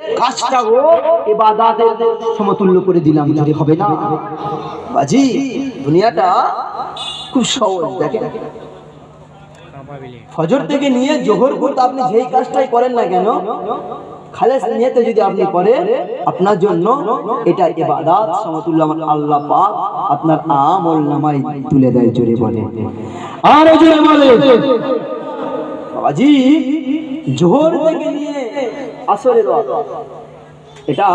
কাজটাও সমতুল্য করে দিলাম, যদি হবে না। বাজি, দুনিয়াটা খুব সহজ, দেখেন। ফজর থেকে নিয়ে জোহর করতে আপনি যেই কাজটাই করেন না কেন, খালেস নিয়েতে যদি আপনি করেন, আপনার জন্য এটা ইবাদাত সমতুল্য। আল্লাহ পাক আপনার আমল নামাই তুলে দেয়, জোরে বলে। আর জোরে বলে। বাবাজি জোহর থেকে নিয়ে আসরের এটা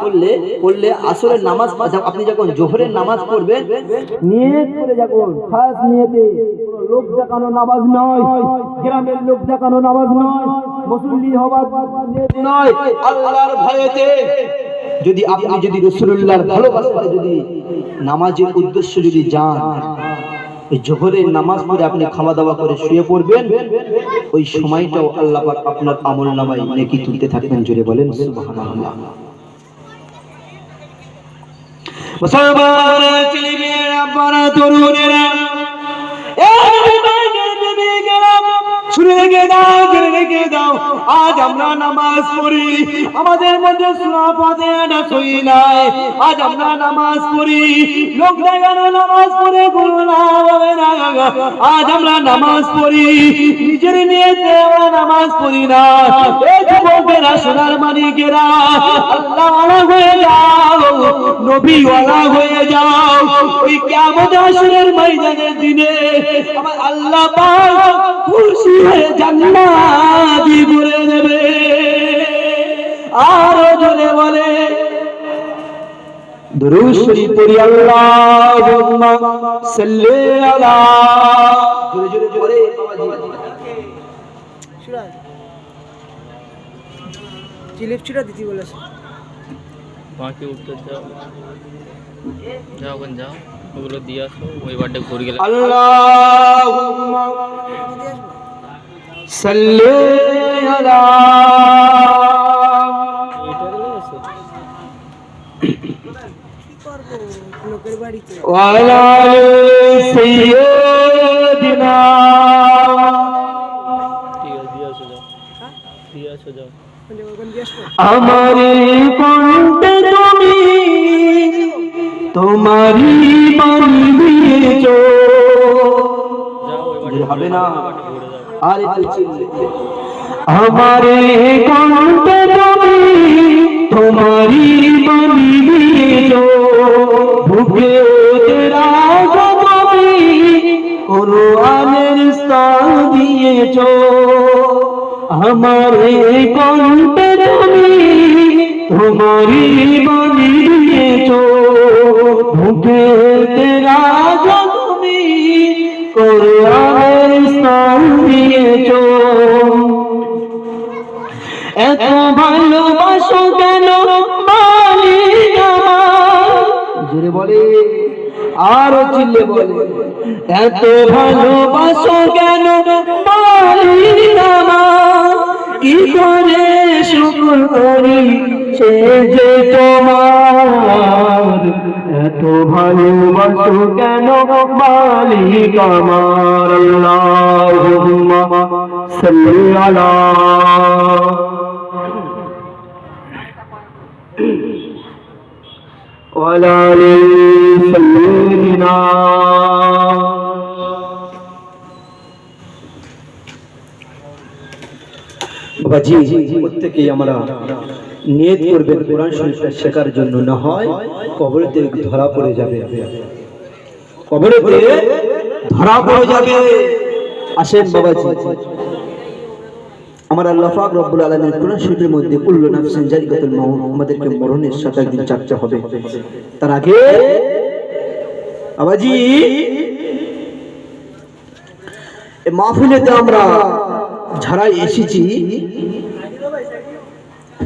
করলে করলে আসরের নামাজ আপনি যখন জোহরের নামাজ পড়বেন নিয়ত করে যখন খাস নিয়তে। লোক দেখানো নামাজ নয়। গ্রামের লোক দেখানো নামাজ নয়। মুসল্লি হওয়ার নয়। আল্লাহর ভয়েতে। যদি আপনি যদি রসুল্লাহর ভালোবাসাতে যদি নামাজের উদ্দেশ্য যদি যান জোহরের নামাজ পড়ে আপনি খাওয়া দাওয়া করে শুয়ে পড়বেন। ওই সময়টাও আল্লাহ আপনার আমল নামায় নেকি তুলতে থাকবেন, জোরে বলেন মুসলমান তরুণেরা রেখে দাও রেখে দাও। আজ আমরা নামাজ পড়ি। আমাদের মধ্যে সুরা পথে না সই নাই। আজ আমরা নামাজ পড়ি। লোক দেখানো নামাজ পড়ে কোনো না আজ আমরা নামাজ পড়ি। নিজের নিয়ে আমরা নামাজ পড়ি না। যাও ওই কেমন দিনে আল্লাহ খুশি হয়ে জান্নাতি করে দেবে। আরও জোরে বলে দুরূদ পড়ি আল্লাহুম্মা সাল্লি আলা জোরে জোরে জোরে জিলিপ ছুটা দিতে বলেছে। বাঁকে উঠতে যাও যাও। ওগুলো দিয়ে আসো ওই বারটা ঘুরে গেলে আল্লাহুম্মা আমার কণ্ঠে তুমি তোমারি বাণী দিয়েছ। হবে না। আর একটু চিল্লে আমার কণ্ঠে তুমি তোমারি বাণী দিয়েছ বুকে তেরা তুমি, কোরআনের স্থান দিয়েছ। আমার কণ্ঠে তুমি তোমারি বাণী দিয়েছ। বুকে তেরা তুমি, কোরআনের স্থান দিয়েছ। এত ভালোবাসো কেন জোরে বলে, আরও চিল্লে বলে, এত ভালোবাসো কেন কি করে শুকর করি? সে যে তোমার এত ভালোবাসো কেন মালিক আমার আল্লাহুম্মা সাল্লি আলা وعلى آل سيدنا বাবাজি প্রত্যেকেই আমরা নিয়ত করবেন কোরআন শরীফটা শেখার জন্য, না হয় কবরেতে ধরা পড়ে যাবে। কবরেতে ধরা পড়ে যাবে। আসেন বাবাজি। আমার আল্লাহ পাক রব্বুল আলামিন কোরআন শরীফের মধ্যে কুল্লু নাফসিন জারিকাতুল মাউত আমাদেরকে মরণের সাথে একদিন চাকতে হবে। তার আগে এই মাহফিলেতে আমরা যারা এসেছি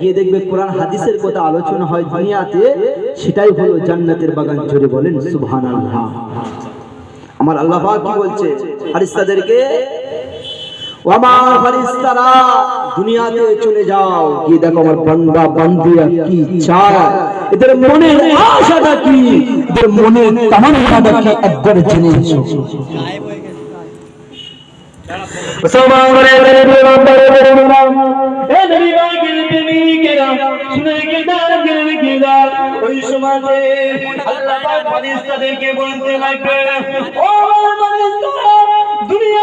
গিয়ে দেখবে কোরআন হাদিসের কথা আলোচনা হয় দুনিয়াতে সেটাই হলো জান্নাতের বাগান জোরে বলেন সুবহানাল্লাহ আমার আল্লাহ কি বলছে ফারিস্তাদেরকে আমার দুনিয়াতে চলে যাও গিয়ে দেখো আমার বান্দা বান্দিয়া কি এদের কি এদের কি পাকের ওই সময় আল্লাহ ফেরেশতাদেরকে লাগবে। দুনিয়া